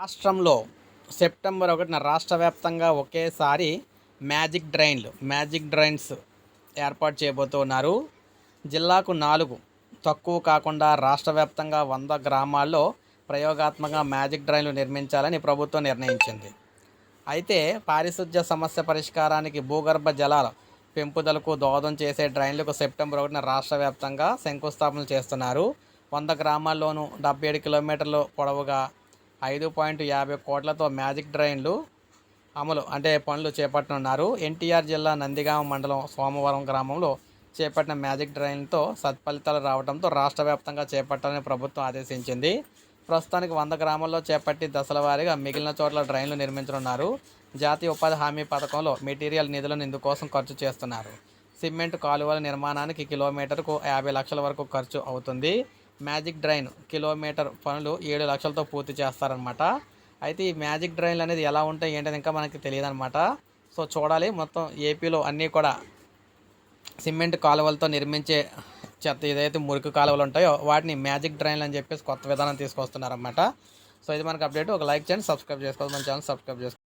రాష్ట్రంలో సెప్టెంబర్ ఒకటిన రాష్ట్ర వ్యాప్తంగా ఒకేసారి మ్యాజిక్ డ్రైన్లు మ్యాజిక్ డ్రైన్స్ ఏర్పాటు చేయబోతున్నారు జిల్లాకు నాలుగు. తక్కువ కాకుండా రాష్ట్ర వ్యాప్తంగా వంద గ్రామాల్లో ప్రయోగాత్మక మ్యాజిక్ డ్రైన్లు నిర్మించాలని ప్రభుత్వం నిర్ణయించింది. అయితే పారిశుద్ధ్య సమస్య పరిష్కారానికి భూగర్భ జలాల పెంపుదలకు దోహదం చేసే డ్రైన్లకు సెప్టెంబర్ ఒకటిన రాష్ట్ర వ్యాప్తంగా శంకుస్థాపనలు చేస్తున్నారు. వంద గ్రామాల్లోనూ డెబ్బై ఏడు కిలోమీటర్లు పొడవుగా ఐదు పాయింట్ యాభై కోట్లతో మ్యాజిక్ డ్రైన్లు అమలు అంటే పనులు చేపట్టనున్నారు. ఎన్టీఆర్ జిల్లా నందిగామ మండలం సోమవరం గ్రామంలో చేపట్టిన మ్యాజిక్ డ్రైన్తో సత్ఫలితాలు రావడంతో రాష్ట్ర వ్యాప్తంగా చేపట్టాలని ప్రభుత్వం ఆదేశించింది. ప్రస్తుతానికి వంద గ్రామాల్లో చేపట్టి దశల వారీగా మిగిలిన చోట్ల డ్రైన్లు నిర్మించనున్నారు. జాతీయ ఉపాధి హామీ పథకంలో మెటీరియల్ నిధులను ఇందుకోసం ఖర్చు చేస్తున్నారు. సిమెంట్ కాలువల నిర్మాణానికి కిలోమీటర్కు యాభై లక్షల వరకు ఖర్చు అవుతుంది. మ్యాజిక్ డ్రైన్ కిలోమీటర్ పనులు ఏడు లక్షలతో పూర్తి చేస్తారనమాట అయితే ఈ మ్యాజిక్ డ్రైన్లు అనేది ఎలా ఉంటాయి ఏంటని ఇంకా మనకి తెలియదు అనమాట సో చూడాలి. మొత్తం ఏపీలో అన్నీ కూడా సిమెంట్ కాలువలతో నిర్మించే చెత్త ఏదైతే మురికి కాలువలు ఉంటాయో వాటిని మ్యాజిక్ డ్రైన్లు అని చెప్పేసి కొత్త విధానం తీసుకొస్తున్నారన్నమాట. సో ఇది మనకు అప్డేట్. ఒక లైక్ చేయండి సబ్స్క్రైబ్ చేసుకోవాలి. మన ఛానల్ సబ్స్క్రైబ్ చేసుకోండి